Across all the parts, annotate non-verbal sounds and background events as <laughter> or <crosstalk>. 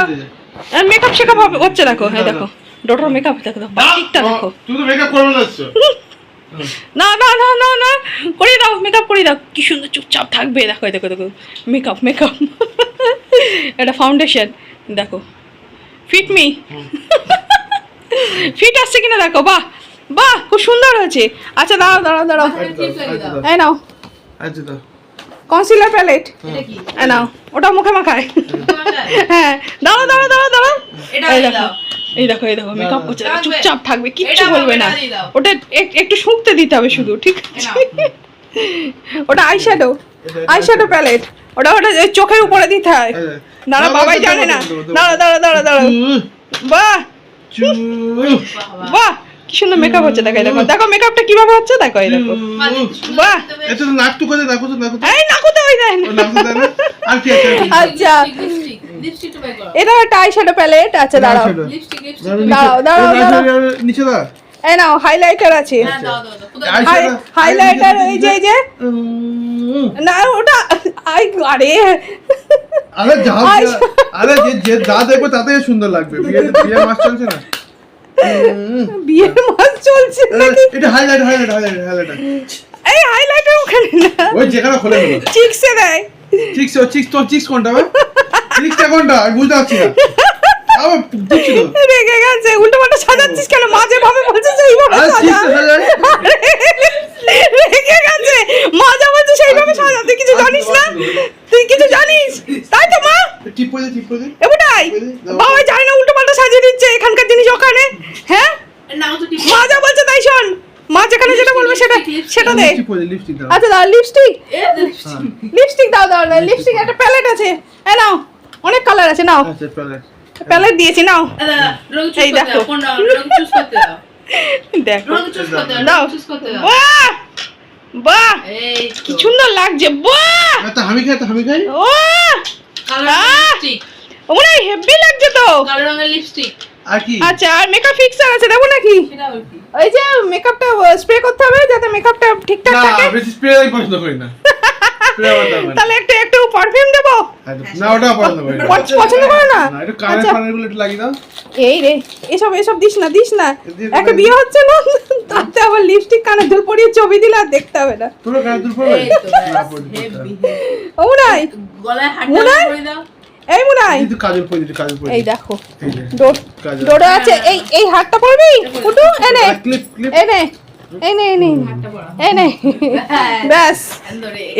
দাঁড়া makeup shake-up হবে হচ্ছে দেখো হ্যাঁ দেখো ডোটোর মেকআপ দেখো দেখো বাটিকটা দেখো। তুমি তো মেকআপ করবে না। না না না না না করে দাও মেকআপ করে দাও। কি সুন্দর চুপচাপ থাকবে দেখো দেখো দেখো মেকআপ মেকআপ এটা ফাউন্ডেশন দেখো। ফিট মি ফিট আসছে কিনা দেখো বাহ বাহ খুব সুন্দর হয়েছে। আচ্ছা দাঁড়াও দাঁড়াও দাঁড়াও। আচ্ছা, আচ্ছা, দাও। এই নাও। আচ্ছা দাও। কনসিলার প্যালেট এটা কি? এই নাও ওটা মুখে মাখায়। হ্যাঁ। দাঁড়াও দাঁড়াও দাঁড়াও এটা এই দেখো। এই দেখো এই দেখো মেকআপ করছে। চুপচাপ থাকবে কিচ্ছু বলবে না। ওটা একটু শুকতে দিতে হবে শুধু ঠিক আছে? ওটা আইশ্যাডো আইশ্যাডো প্যালেট ওটা ওটা চোখের উপরে দিতে হয়। আচ্ছা। দাঁড়া বাবাই জানে না। দাও, দাও, দাও। দাঁড়া দাঁড়া দাঁড়া দাঁড়া। বাহ। বাহ। কি সুন্দর মেকআপ হচ্ছে দেখো দেখো। দেখো মেকআপটা কীভাবে হচ্ছে দেখো এই দেখো। বাহ। এটা তো নাক দেখো তো দেখো তো এই নাকু তো ওই নাক তো দেয় না? আর কি আছে আচ্ছা। লিপস্টিক লিপস্টিকটা করো এটা একটা আইশ্যাডো প্যালেট আচ্ছা দাঁড়াও। eyeshadow। লিপস্টিক লিপস্টিক দাঁড়াও, দাঁড়াও, দাঁড়াও, নিচে দাও। এই নাও হাইলাইটার আছে। হ্যাঁ হাইলাইটার এই যে এই যে। না ওটা আই আরে আরে যা আরে যে যে দেখবে তাতে সুন্দর লাগবে। বিয়ে বিয়ে মাস চলছে না। <laughs> বিয়ের মাস চলছে নাকি? এটা হাইলাইট হাইলাইট হাইলাইট হাইলাইট এই হাইলাইটার ওখানে না ওই যেখানে খোলে গেল। চিক্সে দেয়। চিক্স ও চিক্স তো চিক্স কোনটা ভাই চিক্সটা কোনটা? আমি বুঝতে পারছি না। রেগে গেছে। উল্টো পাল্টা সাজাচ্ছিস কেন? মাঝে ভাবে বলছিস এইভাবে সাজা চিক্স হাইলাইট রেগে গেছে মাজা বলছে সেইভাবে সাজা তুই কিছু জানিস না তুই কিছু জানিস তাই তো মা টিপ করে টিপ করে এবারটাই বাবা জানে না উল্টো পাল্টা সাজিয়ে দিচ্ছে এখানকার জিনিস ওখানে হ্যাঁ নাও তো টিপ মা যা বলছে তাই শোন মা যেখানে যেটা বলবে সেটা সেটা দে লিপস্টিক লিপস্টিক দাও আচ্ছা দাও লিপস্টিক লিপস্টিক লিপস্টিক দাও দাও লিপস্টিক একটা প্যালেট আছে। এ নাও অনেক কালার আছে নাও। আচ্ছা প্যালেট দিয়েছি নাও। এই দেখো। দাও কোন রং? রং চুজ করতে দাও। <laughs> দেখো। রং চুজ করতে দাও দাও। রং চুজ করতে দাও। বাহ! বাহ! কি সুন্দর লাগছে বাহ! আচ্ছা আমি খাই তো আমি খাই। ও আহ! লিপস্টিক হেভি লাগছে তো। কালো রঙের লিপস্টিক আর কি? আচ্ছা আর মেকআপ ফিক্সার আছে দেবো নাকি? সেটা ওই যে মেকআপটা স্প্রে করতে হবে যাতে মেকআপটা ঠিকঠাক না বেশি স্প্রে আমি পছন্দ করি না। স্প্রে আমার দাম তাহলে একটু একটু পারফিউম দেবো? না ওটা পছন্দ করি না। পছন্দ করে না? না একটু কানের আচ্ছা। গুলো একটু লাগিয়ে দাও। এই রে এসব এসব দিস না দিস না। একটা বিয়ে হচ্ছে না? তাতে আবার লিপস্টিক কানে দুল পরিয়ে ছবি দিলে আর দেখতে হবে না। পুরো দুল। ও গলায় হাত দাও। এই মুনাই কিন্তু কাজল পরে দিতে কাজল পরে। এই দেখো। যে ডোর আছে। এই এই হাতটা পরবি? কুটু এনে ক্লিপ ক্লিপ এনে এই নে। এই নে এই নে। ব্যাস।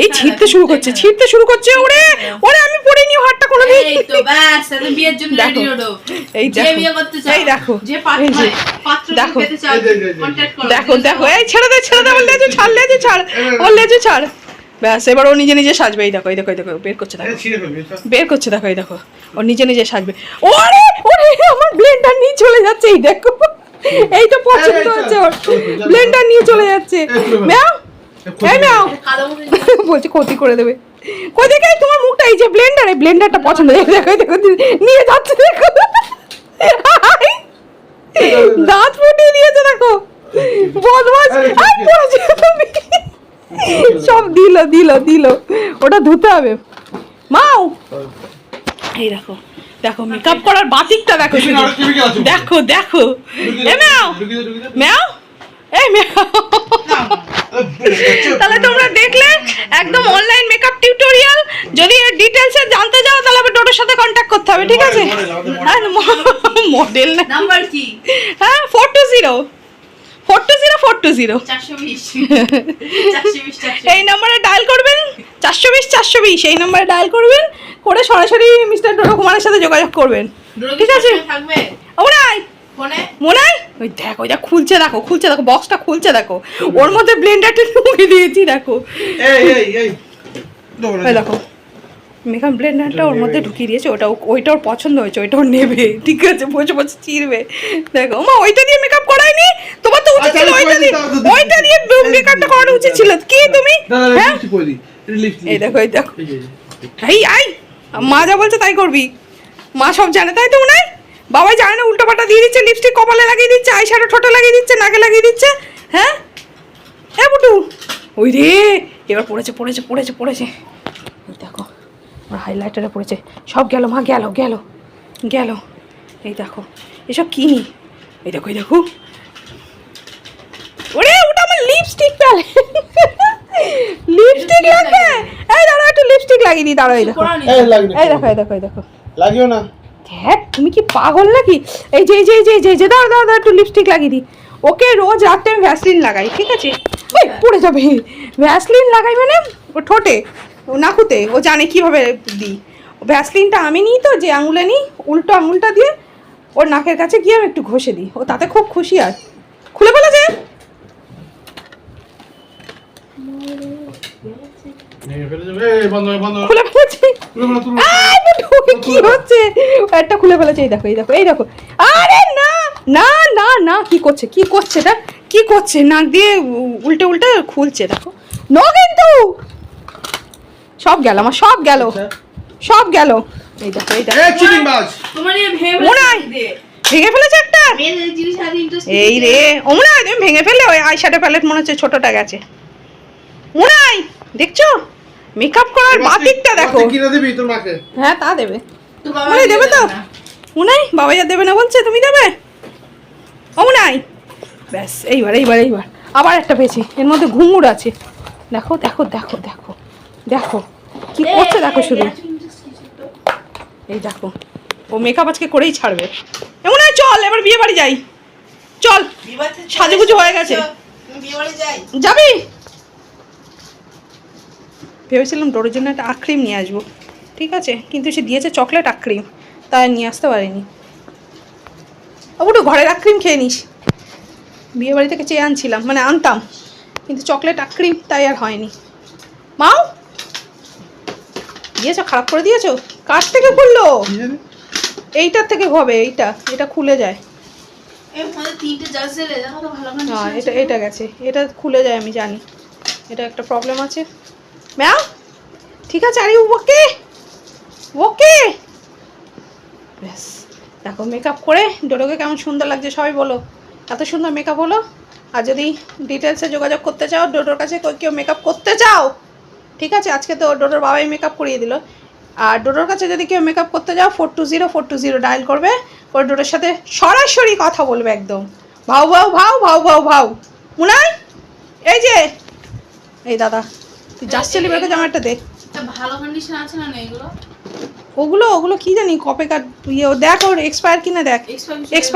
এই ছিঁড়তে শুরু করছে ছিঁড়তে শুরু করছে ওরে। ওরে আমি পরিনি হাতটা কোনোদিন। এই তো ব্যাস তাহলে বিয়ের জন্য দেখো। রেডি হলো। এই যে দেখো। বিয়ে করতে চাও এই দেখো। যে এই পাত্র যে। পাত্র দেখো। পেতে চাও যে, যে, যে। কন্টাক্ট করো। দেখো দেখো। এই ছেড়ে দে ছেড়ে দে ওর লেজু ছাড় লেজু ছাড় ওর লেজু ছাড় ব্যাস এবার ও নিজে নিজে সাজবে। এই দেখো এই দেখো এই দেখো বের করছে দেখো। বের করছে দেখো এই দেখো। ও নিজে নিজে সাজবে। ওরে ওরে আমার ব্লেন্ডার নিয়ে চলে যাচ্ছে এই দেখো। এই তো পছন্দ হচ্ছে ওর। ব্লেন্ডার নিয়ে চলে যাচ্ছে। এই ম্যাও বলছে ক্ষতি করে দেবে। কই দেখে তোমার মুখটা এই যে ব্লেন্ডার এই ব্লেন্ডারটা পছন্দ দেখো এই দেখো নিয়ে যাচ্ছে দেখো। দাঁত ফুটিয়ে দিয়েছে দেখো। বদমাস আরে, পড়েছে সব দিল দিল দিল। ওটা ধুতে হবে। মাও! এই দেখো দেখো মেকআপ করার বাতিকটা দেখো। দেখো দেখো। এ ম্যাও ম্যাও এই ম্যাও তাহলে তোমরা দেখলে একদম অনলাইন মেকআপ টিউটোরিয়াল যদি এর ডিটেলসে জানতে চাও তাহলে আবার ডোটোর সাথে কন্ট্যাক্ট করতে হবে ঠিক আছে? মডেল না। নাম্বার কি? হ্যাঁ four two zero four two zero. Four two zero 420 420 420 এই নম্বরে ডায়াল করবেন? চারশো বিশ চারশো বিশ। এই নম্বরে ডায়াল করবেন করে সরাসরি মিস্টার ডোটো কুমারের সাথে যোগাযোগ করবেন। ঠিক আছে? থাকবে? ওরাই মনে? হয় ওই দেখো ওইটা খুলছে দেখো খুলছে দেখো বক্সটা খুলছে দেখো। ওর মধ্যে ব্লেন্ডারটা ঢুকে দিয়েছি দেখো। এই এই এই। দৌড়া। ওই দেখো। মেকআপ ব্লেন্ডারটা ওর মধ্যে ঢুকিয়ে দিয়েছে ওটা ওইটা ওর পছন্দ হয়েছে ওইটা ওর নেবে। <laughs> ঠিক আছে বসে বসে চিরবে। দেখো মা ওইটা দিয়ে মেকআপ করায়নি? তোমার তো উচিত আচ্ছা, ছিল ওইটা দিয়ে। ওইটা দিয়ে মেকআপটা করানো উচিত ছিল। কি তুমি? হ্যাঁ? এই দেখো এই দেখো। এই আই! মা যা বলছে তাই করবি। মা সব জানে তাই তো হয়? বাবাই জানে না উল্টো পাল্টা দিয়ে দিচ্ছে লিপস্টিক কপালে লাগিয়ে দিচ্ছে আই শ্যাডো ঠোঁটে লাগিয়ে দিচ্ছে নাকে লাগিয়ে দিচ্ছে। হ্যাঁ? হ্যাঁ বুটু? ওই রে এবার পড়েছে পড়েছে পড়েছে পড়েছে। দেখো হাইলাইটারে পড়েছে। সব গেল মা গেল গেল গেল। এই দেখো এসব কিনি এই দেখো এই দেখো। ওরে ওটা আমার লিপস্টিক পেলে লিপস্টিক লাগবে? এই দাঁড়া একটু লিপস্টিক লাগিয়ে দিই দাঁড়া এই দেখো। এই দেখো এই দেখো এই দেখো। লাগিও না। হ্যাঁ তুমি কি পাগল নাকি? এই যে এই যে যে যে, যে দাও দাও দাও একটু লিপস্টিক লাগিয়ে দিই। ওকে রোজ রাত্রে আমি ভ্যাসলিন লাগাই ঠিক আছে? ওই পড়ে যাবে। ভ্যাসলিন লাগাই মানে ঠোঁটে। নাকুতে ও জানে কীভাবে দিই। ভ্যাসলিনটা আমি নিই তো যে আঙুলে নিই উল্টো আঙুলটা দিয়ে ওর নাকের কাছে গিয়ে আমি একটু ঘষে দিই। ও তাতে খুব খুশি আর খুলে ফেলে যে কি হচ্ছে? একটা খুলে ফেলেছে এই দেখো এই দেখো এই দেখো। আরে না না না না কি করছে কি করছে এটা কি করছে? নাক দিয়ে উল্টে উল্টে খুলছে দেখো। নো কিন্তু! সব গেল আমার সব গেল। সব গেল। এই দেখো এই দেখো। এই চিটিং বাজ। তোমার এই ভেবে মোনাই। ভেঙে ফেলেছে একটা? মেয়েদের জিনিস আর ইন্টারেস্ট এই রে ওমরাই তুমি ভেঙে ফেলে ওই আইশ্যাডো প্যালেট মনে হচ্ছে ছোটটা গেছে। ওমরাই দেখছ? মেকআপ করার বাতিকটা দেখো। কিনে দিবি তোর মাকে? হ্যাঁ তা দেবে। তো বাবা দেবে তো? না। উনাই বাবা যা দেবে না বলছে তুমি দেবে? ও নাই ব্যাস এইবার এইবার এইবার। আবার একটা পেয়েছি এর মধ্যে ঘুঙুর আছে। দেখো দেখো দেখো দেখো। দেখো কি করছে দেখো শুধু। এই দেখো ও মেকআপ আজকে করেই ছাড়বে। এমন হয় চল এবার বিয়ে বাড়ি যাই। চল সাজুগুজু হয়ে গেছে। তুমি বিয়ে বাড়ি যাই। যাবি? ভেবেছিলাম ডোরের জন্য একটা আক্রিম নিয়ে আসব। ঠিক আছে কিন্তু সে দিয়েছে চকলেট আক্রিম তাই নিয়ে আসতে পারিনি। ওগুলো ঘরের আক্রিম খেয়ে নিস। বিয়ে বাড়ি থেকে চেয়ে আনছিলাম মানে আনতাম। কিন্তু চকলেট আক্রিম তাই আর হয়নি। মাও? দিয়েছ? খারাপ করে দিয়েছ? কার থেকে খুললো? এইটার থেকে হবে এইটা। এটা খুলে যায়। হ্যাঁ এটা এটা গেছে। এটা খুলে যায় আমি জানি। এটা একটা প্রবলেম আছে। ম্যাম? ঠিক আছে আরে ওকে? ওকে? ব্যাস। দেখো মেকআপ করে ডোডোকে কেমন সুন্দর লাগছে সবাই বলো। এত সুন্দর মেকআপ হলো। আর যদি ডিটেলসে যোগাযোগ করতে চাও ডোডোর কাছে কেউ মেকআপ করতে চাও ঠিক আছে আজকে তো ডোডোর বাবাই মেকআপ করিয়ে দিল। আর ডোডোর কাছে যদি কেউ মেকআপ করতে যাও four two zero four two zero dial করবে। ওর ডোডোর সাথে সরাসরি কথা বলবে একদম। ভাউ ভাউ ভাউ ভাউ ভাউ ভাউ। মুনাই এই যে। এই দাদা তুই যাস চলি বের করে জামা একটা দে ভালো কন্ডিশন আছে না না এগুলো? ওগুলো ওগুলো কি জানি কপে কাট ইয়ে ও দেখ ওর এক্সপায়ার কিনা দেখ। আছে।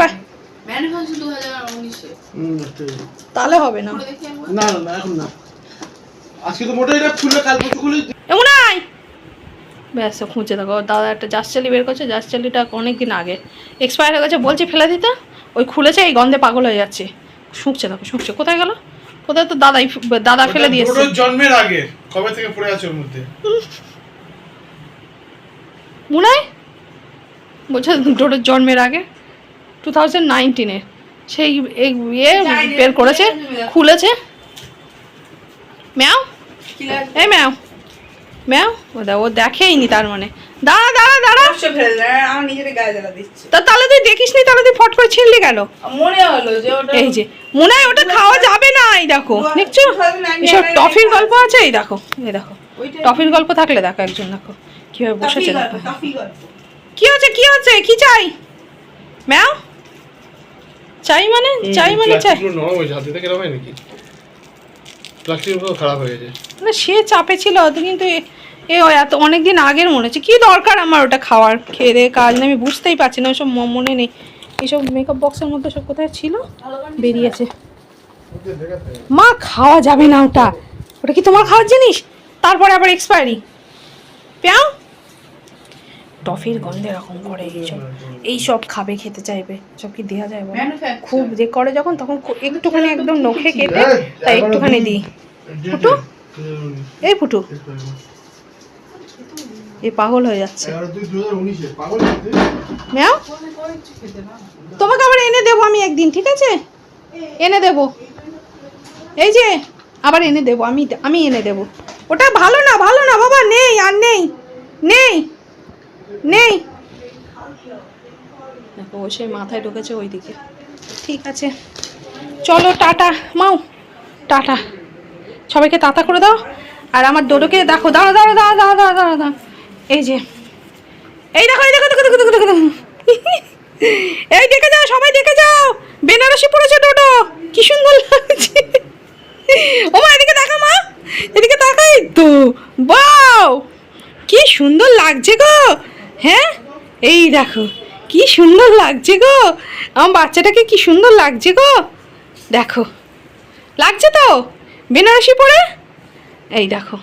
তাহলে হবে দেখি না না না এখন না। আজকে তো মোটাই এটা খুললে কাল পরশু খুলে। এমন আয়। ব্যাস খুঁজে দেখো দাদা একটা জাস চালি বের করছে অনেক দিন আগে এক্সপায়ার হয়ে গেছে বলছি ফেলে দিতে। ওই খুলেছে এই গন্ধে পাগল হয়ে যাচ্ছে। শুকছে দেখো শুকছে। কোথায় গেল? কোথায় তো দাদাই দাদা ফেলে দিয়েছে। জন্মের আগে কবে থেকে পড়ে আছে ওর মধ্যে? মুনাই? বলছে ডোডোর জন্মের আগে টু থাউজেন্ড নাইনটিনে সেই এই ইয়ে বের করেছে খুলেছে। ম্যাও? এই ম্যাও ম্যাও ও দা ও দেখেইনি তার মানে। দাঁড়া দাঁড়া দাঁড়া। আমার নিজের গায়ে জ্বালা দিচ্ছে। তা তাহলে তুই দেখিস নি তাহলে তুই ফট করে ছিঁড়লি কেন? মনে হলো যে ওটা এই যে মনে হয় ওটা খাওয়া যাবে না এই দেখো দেখছ? এসব টফির গল্প আছে? এই দেখো এই দেখো টফির গল্প থাকলে দেখো একজন দেখো কীভাবে বসেছে দেখো গল্প টফি গল্প। কি হচ্ছে কি হচ্ছে? কি চাই? ম্যাও? চাই মানে? চাই মানে চাই। নরম হয়েছে হাতে থেকে হয় নাকি? না, সে চাপে ছিল কিন্তু এ- এত অনেক দিন আগের মনে হচ্ছে। কি দরকার আমার ওটা খাওয়ার, খেয়ে দেয়ে কাজ? আমি বুঝতেই পারছি না ওইসব মনে নেই। এইসব মেকআপ বক্সের মধ্যে সব কোথায় ছিল? বেরিয়েছে। মা, খাওয়া যাবে না ওটা। ওটা কি তোমার খাওয়ার জিনিস? তারপরে আবার এক্সপায়ারি প্যাও? টফির গন্ধে এরকম করে এইসব এইসব খাবে খেতে চাইবে সব কি দেওয়া যায় খুব যে করে যখন তখন একটুখানি একদম নখে কেটে তাই একটুখানি দিই ফুটু? এই ফুটু এ পাগল হয়ে যাচ্ছে? ম্যাও তোমাকে আবার এনে দেবো আমি একদিন ঠিক আছে এনে দেব এই যে আবার এনে দেবো আমি আমি এনে দেব ওটা ভালো না ভালো না বাবা নেই আর নেই নেই নেই। দেখো ও সেই মাথায় ঢুকেছে ওই দিকে ঠিক আছে। চলো টাটা। মাও টাটা। সবাইকে তাতা করে দাও। আর আমার ডোডোকে দেখো দাঁড়ো দাঁড়ো দাঁড়া দাঁড়া দাঁড়া দাঁড়া দাঁড়ো। এই যে। এই দেখো এই দেখো দেখো দেখো দেখো দেখো। এই দেখে যাও সবাই দেখে যাও। বেনারসি পড়েছে ডোডো। কি সুন্দর লাগছে। ও মা এদিকে দেখো মা। এদিকে তাকাই তো। বাও! কি সুন্দর লাগছে গো। হ্যাঁ? এই দেখো, কি সুন্দর লাগছে গো। আমার বাচ্চাটাকে কি সুন্দর লাগছে গো। দেখো, লাগছে তো? বেনারসি পরে? এই দেখো।